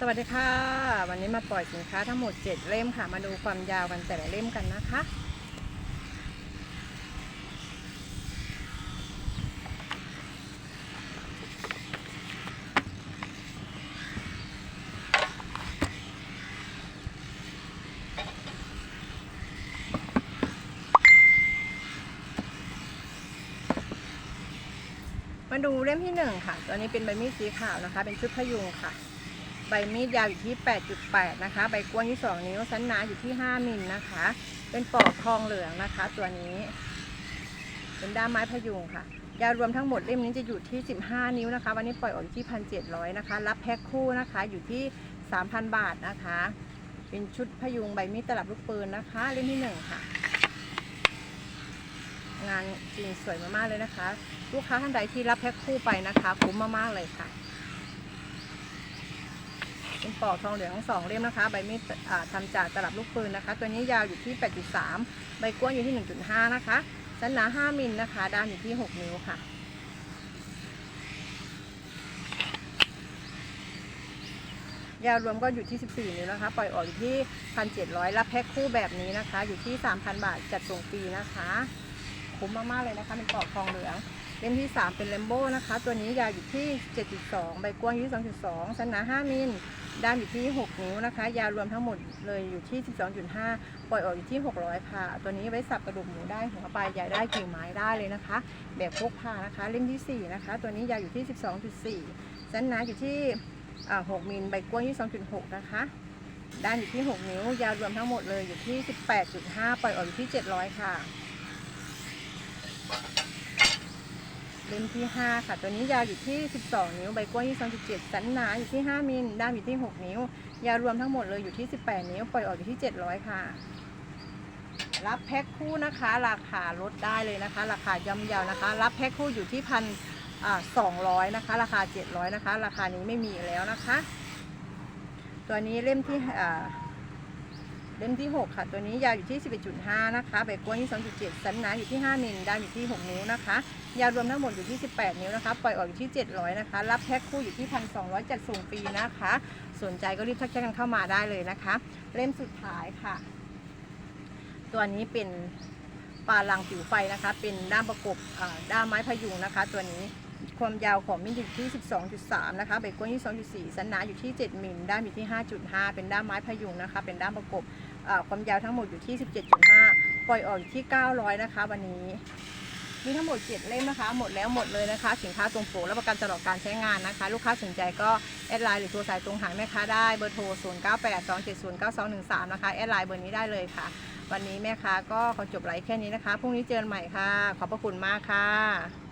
สวัสดีค่ะ วันนี้มาปล่อยสินค้าทั้งหมด 7 เล่มค่ะ มาดูความยาวกันแต่ละเล่มกันนะคะ มาดูเล่มที่1ค่ะ ตัวนี้เป็นใบมีดสีขาวนะคะ เป็นชุดพยุงค่ะ ใบมีดยาวอยู่ที่ 8.8 นะคะ ใบกว้างที่ 2 นิ้วสั้นหนาอยู่ที่ 5 มิลนะคะ เป็นปอกทองเหลืองนะคะ ตัวนี้ เป็นด้ามไม้พยุงค่ะ ยาวรวมทั้งหมดเล่มนี้จะอยู่ที่ 15 นิ้วนะคะ วันนี้ปล่อยออกอยู่ที่ 1,700 นะคะ รับแพ็คคู่นะคะ อยู่ที่ 3,000 บาทนะคะ เป็นชุดพยุงใบมีดตลับลูกปืนนะคะ เล่มที่ 1 ค่ะ งานจริงสวยมากๆเลยนะคะ ลูกค้าท่านใดที่รับแพ็คคู่ไปนะคะ คุ้มมากๆเลยค่ะ เป็นปอกทองเหลืองทั้งสองเล่มนะคะ ใบมีดอ่ทำจากตลับลูกปืนนะคะ ตัวนี้ยาวอยู่ที่ 8.3 ใบกว้างอยู่ที่ 1.5 นะคะสั้นหนา5มิลนะคะ ด้านอยู่ที่ 6 นิ้วค่ะยาวรวมก็อยู่ที่ 14 นิ้วนะคะ ปล่อยออกอยู่ที่ 1,700 รับแพ็คคู่แบบนี้นะคะ อยู่ที่ 3,000 บาท จัดส่งฟรีนะคะ คุ้มมาก ๆ เลยนะคะ เป็นปอกทองเหลือง เล่มที่ 3 เป็นเลมโบ้นะคะ ตัวนี้ยาวอยู่ที่ 7.2 ใบกว้างอยู่ที่ 2.2 สั้นหนา 5 มิล ด้านอยู่ที่ 6 นิ้วนะคะ ยาวรวมทั้งหมดเลยอยู่ที่ 12.5 ปล่อยออกอยู่ที่ 600ค่ะ ตัวนี้ไว้สับกระดูกหมูได้หัวปลายใหญ่ได้กิ่งไม้ได้เลยนะคะ แบบพกพานะคะ เล่มที่ 4 นะคะ ตัวนี้ยาวอยู่ที่ 12.4 สั้นหนาอยู่ที่ 6มิลใบกว้างที่2.6 นะคะ ด้านอยู่ที่ 6 นิ้ว ยาวรวมทั้งหมดเลยอยู่ที่ 18.5 ปล่อยออกอยู่ที่ 700 ค่ะ เล่มที่ 5 ค่ะ ตัวนี้ยาวอยู่ที่ 12 นิ้ว ใบกว้างที่2.7สันหนาอยู่ที่ 5 มิล ด้ามอยู่ที่ 6 นิ้ว ยาวรวมทั้งหมดเลยอยู่ที่ 18 นิ้ว ปล่อยออกอยู่ที่ 700 ค่ะ รับแพ็คคู่นะคะ ราคาลดได้เลยนะคะ ราคาย่อมเยาวนะคะ รับแพ็คคู่อยู่ที่พันสองร้อยนะคะ ราคา 700 นะคะ ราคานี้ไม่มีแล้วนะคะ ตัวนี้เล่มที่ เล่มที่ 6 ค่ะ ตัวนี้ยาวอยู่ที่ 11.5 นะคะใบกว้างที่2.7สันหนาอยู่ที่ 5 มิลด้านอยู่ที่ 6 นิ้วนะคะ ยาวรวมทั้งหมดอยู่ที่ 18 นิ้วนะคะ ปล่อยออกอยู่ที่ 700 นะคะ รับแพ็คคู่อยู่ที่ 1,200 จัดส่งฟรีนะคะ สนใจก็รีบทักแชทกันเข้ามาได้เลยนะคะ เล่มสุดท้ายค่ะ ตัวนี้เป็นปลาลังผิวไฟนะคะ เป็นด้ามประกบด้ามไม้พยุงนะคะ ตัวนี้ ความยาวของมิลอยู่ที่ 12.3 นะคะใบกว้างที่2.4สันหนาอยู่ที่ 7มิลด้ามอยู่ที่ 5.5 เป็นด้ามไม้พยุงนะคะ เป็นด้ามประกบความยาวทั้งหมดอยู่ที่ 17.5 ปล่อยออกอยู่ที่ 900 นะคะ วันนี้ มีทั้งหมด 7 เล่มนะคะ หมดแล้วหมดเลยนะคะ สินค้าตรงปกและประกันตลอดการใช้งานนะคะ ลูกค้าสนใจก็แอดไลน์หรือโทรสายตรงหาแม่ค้าได้ เบอร์โทร 0982709213 นะคะ แอดไลน์เบอร์นี้ได้เลยค่ะ วันนี้แม่ค้าก็ขอจบไลฟ์แค่นี้นะคะ พรุ่งนี้เจอกันใหม่ค่ะ ขอบพระคุณมากค่ะ